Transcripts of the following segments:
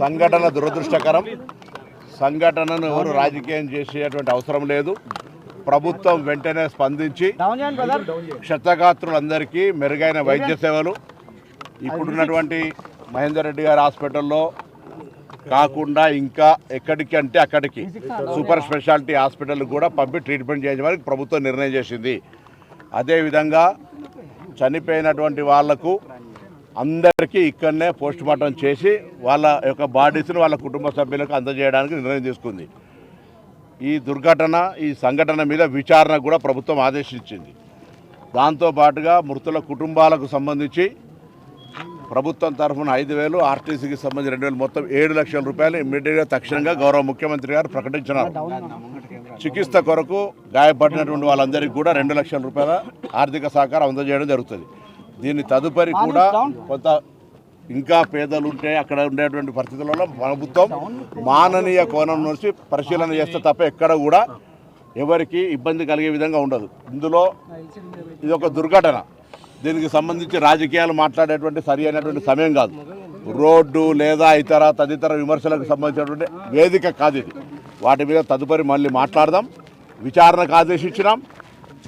సంఘటన దురదృష్టకరం. సంఘటనను ఎవరు రాజకీయం చేసేటువంటి అవసరం లేదు. ప్రభుత్వం వెంటనే స్పందించి క్షతగాత్రులందరికీ మెరుగైన వైద్య సేవలు. ఇప్పుడున్నటువంటి మహేందర్ రెడ్డి గారి హాస్పిటల్లో కాకుండా ఇంకా ఎక్కడికి అంటే అక్కడికి సూపర్ స్పెషాలిటీ హాస్పిటల్ కూడా పంపి ట్రీట్మెంట్ చేయడానికి ప్రభుత్వం నిర్ణయం చేసింది. అదేవిధంగా చనిపోయినటువంటి వాళ్ళకు అందరికీ ఇక్కడనే పోస్ట్ మార్టం చేసి వాళ్ళ యొక్క బాడీస్ని వాళ్ళ కుటుంబ సభ్యులకు అందజేయడానికి నిర్ణయం తీసుకుంది. ఈ దుర్ఘటన ఈ సంఘటన మీద విచారణ కూడా ప్రభుత్వం ఆదేశించింది. దాంతో పాటుగా మృతుల కుటుంబాలకు సంబంధించి ప్రభుత్వం తరఫున ఐదు వేలు ఆర్టీసీకి సంబంధించి రెండు వేలు మొత్తం ఏడు లక్షల రూపాయలు ఇమ్మీడియట్గా తక్షణంగా గౌరవ ముఖ్యమంత్రి గారు ప్రకటించినారు. చికిత్స కొరకు గాయపడినటువంటి వాళ్ళందరికీ కూడా రెండు లక్షల రూపాయల ఆర్థిక సహకారం అందజేయడం జరుగుతుంది. దీన్ని తదుపరి కూడా కొంత ఇంకా పేదలు ఉంటే అక్కడ ఉండేటువంటి పరిస్థితులలో ప్రభుత్వం మాననీయ కోణం నుంచి పరిశీలన చేస్తే తప్ప ఎక్కడ కూడా ఎవరికి ఇబ్బంది కలిగే విధంగా ఉండదు. ఇందులో ఇది ఒక దుర్ఘటన. దీనికి సంబంధించి రాజకీయాలు మాట్లాడేటువంటి సరి అయినటువంటి సమయం కాదు. రోడ్డు లేదా ఇతర తదితర విమర్శలకు సంబంధించినటువంటి వేదిక కాదు ఇది. వాటి మీద తదుపరి మళ్ళీ మాట్లాడదాం. విచారణకు ఆదేశించినాం.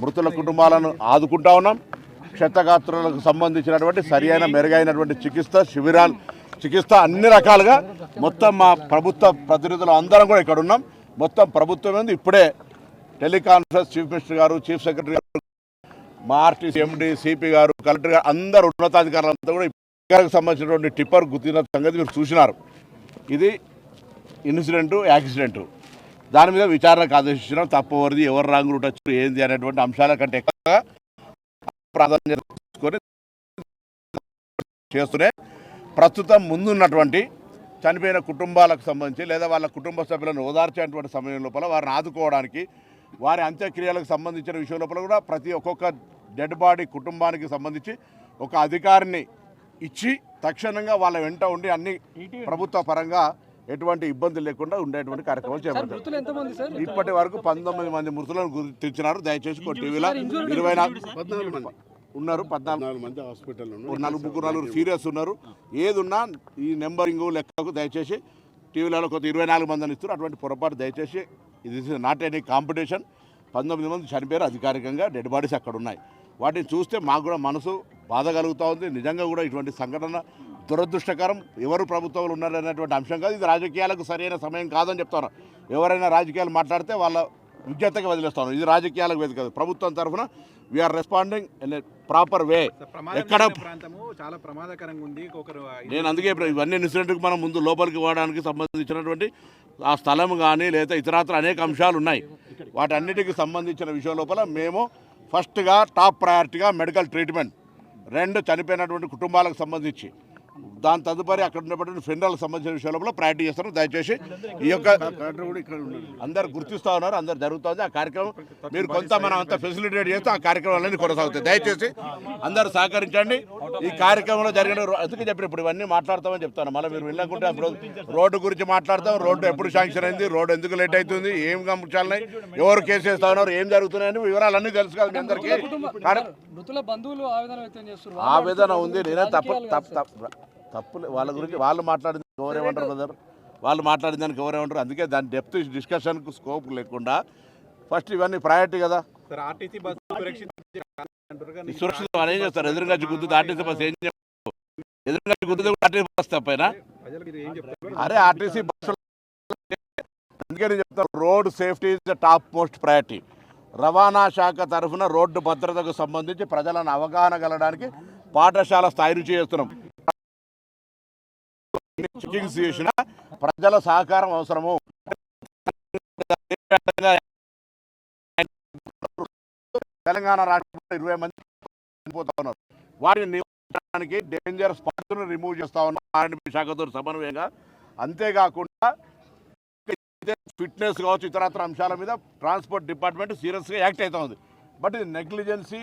మృతుల కుటుంబాలను ఆదుకుంటా ఉన్నాం. క్షతగాత్రులకు సంబంధించినటువంటి సరి అయిన మెరుగైనటువంటి చికిత్స శిబిరాలు చికిత్స అన్ని రకాలుగా మొత్తం మా ప్రభుత్వ ప్రతినిధులు అందరం కూడా ఇక్కడ ఉన్నాం. మొత్తం ప్రభుత్వం ఉంది. ఇప్పుడే టెలికాన్ఫరెన్స్ చీఫ్ మినిస్టర్ గారు చీఫ్ సెక్రటరీ గారు మా ఆర్టీసీ ఎండి సిపి గారు కలెక్టర్ గారు అందరు ఉన్నతాధికారులంతా కూడా సంబంధించినటువంటి టిప్పర్ గుర్తిన సంగతి మీరు చూసినారు. ఇది ఇన్సిడెంట్ యాక్సిడెంట్. దాని మీద విచారణకు ఆదేశించడం తప్పవరిది ఎవరు రాంగ్ రూట్ వచ్చి ఏంది అనేటువంటి అంశాల కంటే ఎక్కువగా ప్రాధాన్యత చేస్తూనే ప్రస్తుతం ముందున్నటువంటి చనిపోయిన కుటుంబాలకు సంబంధించి లేదా వాళ్ళ కుటుంబ సభ్యులను ఓదార్చేటువంటి సమయం లోపల వారిని ఆదుకోవడానికి వారి అంత్యక్రియలకు సంబంధించిన విషయం లోపల కూడా ప్రతి ఒక్కొక్క డెడ్ బాడీ కుటుంబానికి సంబంధించి ఒక అధికారిని ఇచ్చి తక్షణంగా వాళ్ళ వెంట ఉండి అన్ని ప్రభుత్వ పరంగా ఎటువంటి ఇబ్బంది లేకుండా ఉండేటువంటి కార్యక్రమం చేపట్టారు ఇప్పటి వరకు పంతొమ్మిది మంది మృతులను గుర్తించినారు. దయచేసి కొన్ని టీవీలో ఇరవై నాలుగు ఉన్నారు పద్నాలుగు నాలుగు మంది హాస్పిటల్ నలుగురు ముగ్గురు నలుగురు సీరియస్ ఉన్నారు. ఏది ఉన్నా ఈ నెంబరింగ్ లెక్కకు దయచేసి టీవీలలో కొత్త ఇరవై నాలుగు మందిని ఇస్తారు అటువంటి పొరపాటు దయచేసి ఇది నాట్ ఎనీ కాంపిటీషన్ పంతొమ్మిది మంది చనిపోయారు అధికారికంగా డెడ్ బాడీస్ అక్కడ ఉన్నాయి. వాటిని చూస్తే మాకు కూడా మనసు బాధ కలుగుతూ ఉంది. నిజంగా కూడా ఇటువంటి సంఘటన దురదృష్టకరం. ఎవరు ప్రభుత్వంలో ఉన్నారనేటువంటి అంశం కాదు. ఇది రాజకీయాలకు సరైన సమయం కాదని చెప్తాను ఎవరైనా రాజకీయాలు మాట్లాడితే వాళ్ళ విజ్ఞతగా వదిలేస్తాను ఇది రాజకీయాలకు వేదిక కాదు. ప్రభుత్వం తరఫున we're responding in proper way ఎక్కడ చాలా ప్రమాదకరంగా ఉంది. నేను అందుకే ఇవన్నీ ఇన్సిడెంట్కి మనం ముందు లోపలికి పోవడానికి సంబంధించినటువంటి ఆ స్థలం కానీ లేదా ఇతరత్ర అనేక అంశాలు ఉన్నాయి. వాటన్నిటికి సంబంధించిన విషయం లోపల మేము ఫస్ట్గా టాప్ ప్రయారిటీగా మెడికల్ ట్రీట్మెంట్ రెండు చనిపోయినటువంటి కుటుంబాలకు సంబంధించి దాని తదుపరి అక్కడ ఉన్నటువంటి ఫెనరల్కి సంబంధించిన విషయం లోపల ప్రయారిటీ చేస్తాను దయచేసి ఈ యొక్క అందరు గుర్తిస్తూ ఉన్నారు అందరు జరుగుతుంది. ఆ కార్యక్రమం మీరు కొంత మనం అంత ఫెసిలిటేట్ చేస్తే ఆ కార్యక్రమాలన్నీ కొనసాగుతాయి. దయచేసి అందరూ సహకరించండి. ఈ కార్యక్రమంలో జరిగిన అందుకే చెప్పిన ఇప్పుడు ఇవన్నీ మాట్లాడతామని చెప్తాను. మళ్ళీ మీరు వెళ్ళకుంటే అప్పుడు రోడ్డు గురించి మాట్లాడతాం. రోడ్డు ఎప్పుడు శాంక్షన్ అయింది? రోడ్డు ఎందుకు లేట్ అవుతుంది? ఏం గమనించాలని ఎవరు కేసు వేస్తా ఉన్నారు? ఏం జరుగుతున్నాయని వివరాలన్నీ తెలుసు కదా మీ అందరికీ. ఆవేదన ఉంది. నేనే తప్పు తప్పు తప్పులే. వాళ్ళ గురించి వాళ్ళు మాట్లాడింది ఎవరేమంటారు బ్రదర్ వాళ్ళు మాట్లాడిన దానికి ఎవరేమంటారు అందుకే దాని డెప్త్ డిస్కషన్కు స్కోప్ లేకుండా ఫస్ట్ ఇవన్నీ ప్రయారిటీ కదా. సార్ ఆర్టీసీ బస్సు సురక్షిత అని ఏం చేస్తారు? ఎదురుగా గుద్దు ఆర్టీసీ బస్ ఏం చెప్తారు ఎదురుగా గుద్దు ఆర్టీసీ బస్ తప్పైనా? అరే ఆర్టీసీ బస్సు అందుకే నేను చెప్తాను road safety is the top most priority రవాణా శాఖ తరఫున రోడ్డు భద్రతకు సంబంధించి ప్రజలను అవగాహన కలగడానికి పాఠశాల స్థాయి నుంచి చేస్తున్నాం. చెకింగ్స్ చేసిన ప్రజల సహకారం అవసరము. తెలంగాణ రాష్ట్రంలో ఇరవై మంది చనిపోతా ఉన్నారు. వాటిని నివారించడానికి డేంజర్ స్పాట్స్ను రిమూవ్ చేస్తా ఉన్నాం ఆర్ఎండ్బి శాఖతో సమన్వయంగా. అంతేకాకుండా ఫిట్నెస్ కావచ్చు ఇతరత్ర అంశాల మీద ట్రాన్స్పోర్ట్ డిపార్ట్మెంట్ సీరియస్గా యాక్ట్ అవుతా ఉంది. బట్ ఇది నెగ్లిజెన్సీ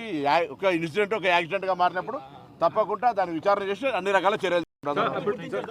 ఒక ఇన్సిడెంట్ ఒక యాక్సిడెంట్గా మారినప్పుడు తప్పకుండా దాన్ని విచారణ చేసి అన్ని రకాల చర్యలు